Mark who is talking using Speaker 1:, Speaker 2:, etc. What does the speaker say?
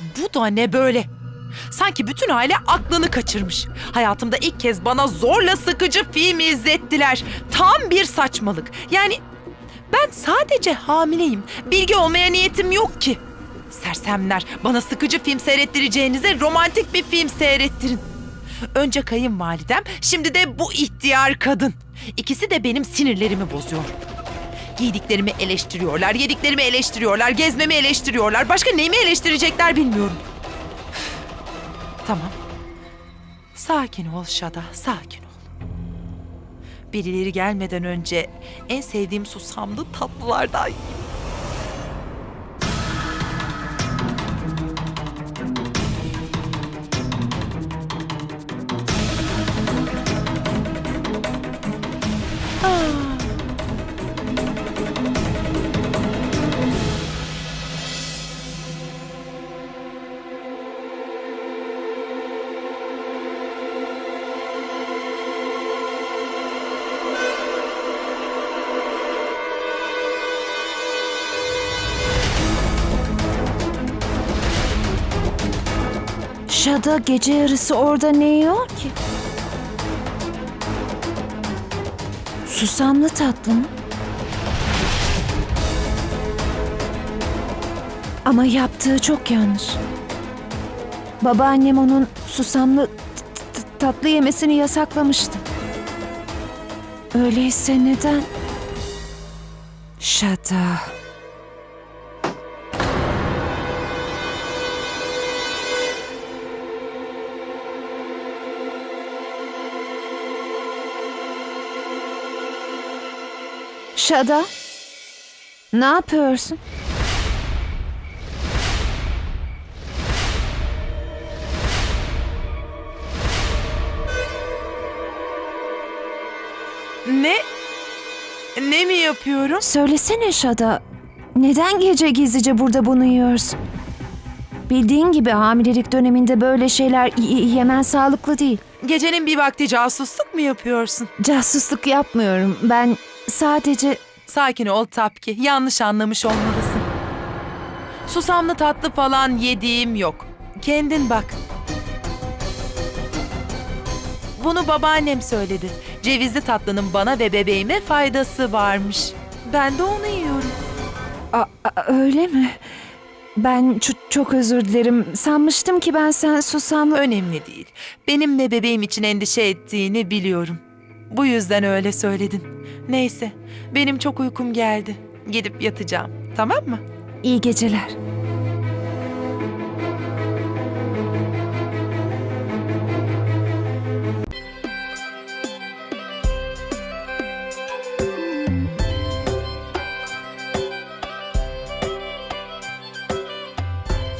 Speaker 1: Bu da ne böyle? Sanki bütün aile aklını kaçırmış. Hayatımda ilk kez bana zorla sıkıcı film izlettiler. Tam bir saçmalık. Yani ben sadece hamileyim. Bilgi olmaya niyetim yok ki. Sersemler bana sıkıcı film seyrettireceğinize romantik bir film seyrettirin. Önce kayınvalidem, şimdi de bu ihtiyar kadın. İkisi de benim sinirlerimi bozuyor. Giydiklerimi eleştiriyorlar, yediklerimi eleştiriyorlar, gezmemi eleştiriyorlar. Başka neyimi eleştirecekler bilmiyorum. Tamam. Sakin ol Şada, sakin ol. Birileri gelmeden önce en sevdiğim susamlı tatlılardan yiyeyim.
Speaker 2: Şada gece yarısı orada ne yiyor ki? Susamlı tatlı mı? Ama yaptığı çok yanlış. Babaannem onun susamlı tatlı yemesini yasaklamıştı. Öyleyse neden? Şada. Şada. Ne yapıyorsun?
Speaker 1: Ne? Ne mi yapıyorum?
Speaker 2: Söylesene Şada. Neden gece gizlice burada bunu yiyorsun? Bildiğin gibi hamilelik döneminde böyle şeyler y- yemen sağlıklı değil.
Speaker 1: Gecenin bir vakti casusluk mu yapıyorsun?
Speaker 2: Casusluk yapmıyorum. Ben sadece
Speaker 1: Sakin ol Tapki. Yanlış anlamış olmalısın. Susamlı tatlı falan yediğim yok. Kendin bak. Bunu babaannem söyledi. Cevizli tatlının bana ve bebeğime faydası varmış. Ben de onu yiyorum.
Speaker 2: A- a- öyle mi? Ben ç- çok özür dilerim. Sanmıştım ki ben sen susamlı...
Speaker 1: Önemli değil. Benimle bebeğim için endişe ettiğini biliyorum. Bu yüzden öyle söyledin. Neyse, benim çok uykum geldi. Gidip yatacağım. Tamam mı?
Speaker 2: İyi geceler.